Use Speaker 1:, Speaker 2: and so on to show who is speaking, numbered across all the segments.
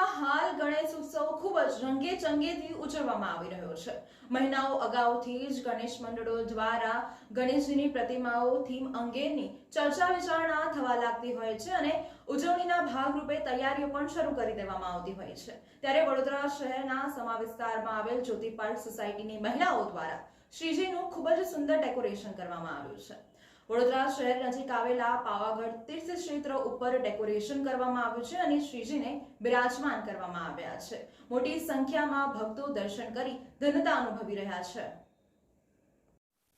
Speaker 1: વડોદરામાં હાલ ગણેશ ઉત્સવ ખૂબ જ રંગે ચંગેથી ઉજવવામાં આવી રહ્યો છે. મહિનાઓ અગાઉથી જ ગણેશ મંડળો દ્વારા ગણેશજીની પ્રતિમાઓ થીમ અંગેની ચર્ચા વિચારણા થવા લાગતી હોય છે અને ઉજવણીના ભાગરૂપે તૈયારીઓ પણ શરૂ કરી દેવામાં આવતી હોય છે. ત્યારે વડોદરા શહેરના સમા વિસ્તારમાં આવેલ જ્યોતિ સોસાયટીની મહિલાઓ દ્વારા શ્રીજીનું ખૂબ જ સુંદર ડેકોરેશન કરવામાં આવ્યું છે. વડોદરા શહેર નજીક આવેલા પાવાગઢ તીર્થ ક્ષેત્ર ઉપર ડેકોરેશન કરવામાં આવ્યું છે અને શ્રીજીને બિરાજમાન કરવામાં આવ્યા છે. મોટી સંખ્યામાં ભક્તો દર્શન કરી ધન્યતા અનુભવી રહ્યા છે.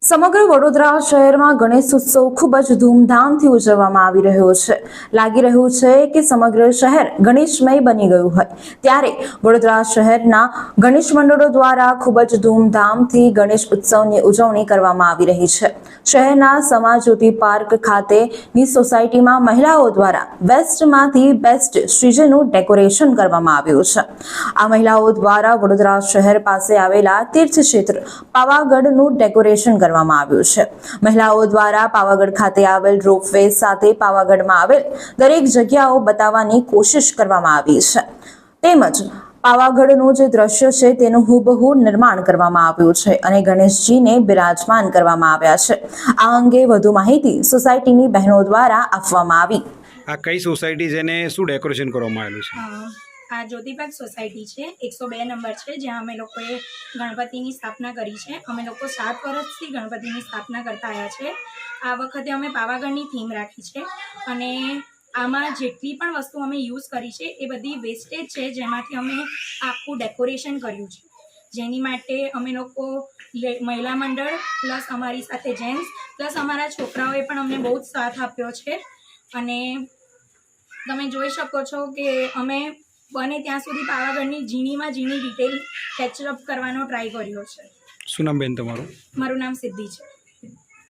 Speaker 1: સમગ્ર વડોદરા શહેરમાં ગણેશ ઉત્સવ ખૂબ જ ધૂમધામથી ઉજવવામાં આવી રહ્યો છે. લાગી રહ્યું છે કે સમગ્ર શહેર ગણેશમય બની ગયું હોય. ત્યારે વડોદરા શહેરના ગણેશ મંડળો દ્વારા ખૂબ જ ધૂમધામથી ગણેશ ઉત્સવની ઉજવણી કરવામાં આવી રહી છે. શહેરના સમા જ્યોતિ પાર્ક ખાતેની સોસાયટીમાં મહિલાઓ દ્વારા બેસ્ટમાંથી બેસ્ટ શ્રીજીનું ડેકોરેશન કરવામાં આવ્યું છે. આ મહિલાઓ દ્વારા વડોદરા શહેર પાસે આવેલા તીર્થક્ષેત્ર પાવાગઢનું ડેકોરેશન કરવામાં આવ્યું છે. મહિલાઓ દ્વારા પાવાગઢ ખાતે આવેલ રોપવે સાથે પાવાગઢમાં આવેલ દરેક જગ્યાઓ બતાવવાની કોશિશ કરવામાં આવી છે. તેમજ પાવાગઢનું જે દ્રશ્ય છે તેનું હુબહુ નિર્માણ કરવામાં આવ્યું છે અને ગણેશજીને બિરાજમાન કરવામાં આવ્યા છે. આ અંગે વધુ માહિતી સોસાયટીની બહેનો દ્વારા આપવામાં આવી.
Speaker 2: આ કઈ સોસાયટી જેને શું ડેકોરેશન કરવામાં આવેલું છે?
Speaker 3: આ જ્યોતિપાક સોસાયટી છે. એકસો બે નંબર છે, જ્યાં અમે લોકોએ ગણપતિની સ્થાપના કરી છે. અમે લોકો સાત વર્ષથી ગણપતિની સ્થાપના કરતા આવ્યા છે. આ વખતે અમે પાવાગઢની થીમ રાખી છે અને આમાં જેટલી પણ વસ્તુ અમે યુઝ કરી છે, એ બધી વેસ્ટેજ છે, જેમાંથી અમે આખું ડેકોરેશન કર્યું છે. જેની માટે અમે લોકો મહિલા મંડળ પ્લસ અમારી સાથે જેન્ટ્સ પ્લસ અમારા છોકરાઓએ પણ અમને બહુ જ સાથ આપ્યો છે. અને તમે જોઈ શકો છો કે અમે બને ત્યાં સુધી પાવાગઢની ઝીણીમાં ઝીણી ડિટેલ કેચઅપ કરવાનો ટ્રાય કર્યો છે.
Speaker 2: શું નામ બેન તમારું?
Speaker 3: મારું નામ સિદ્ધિ છે.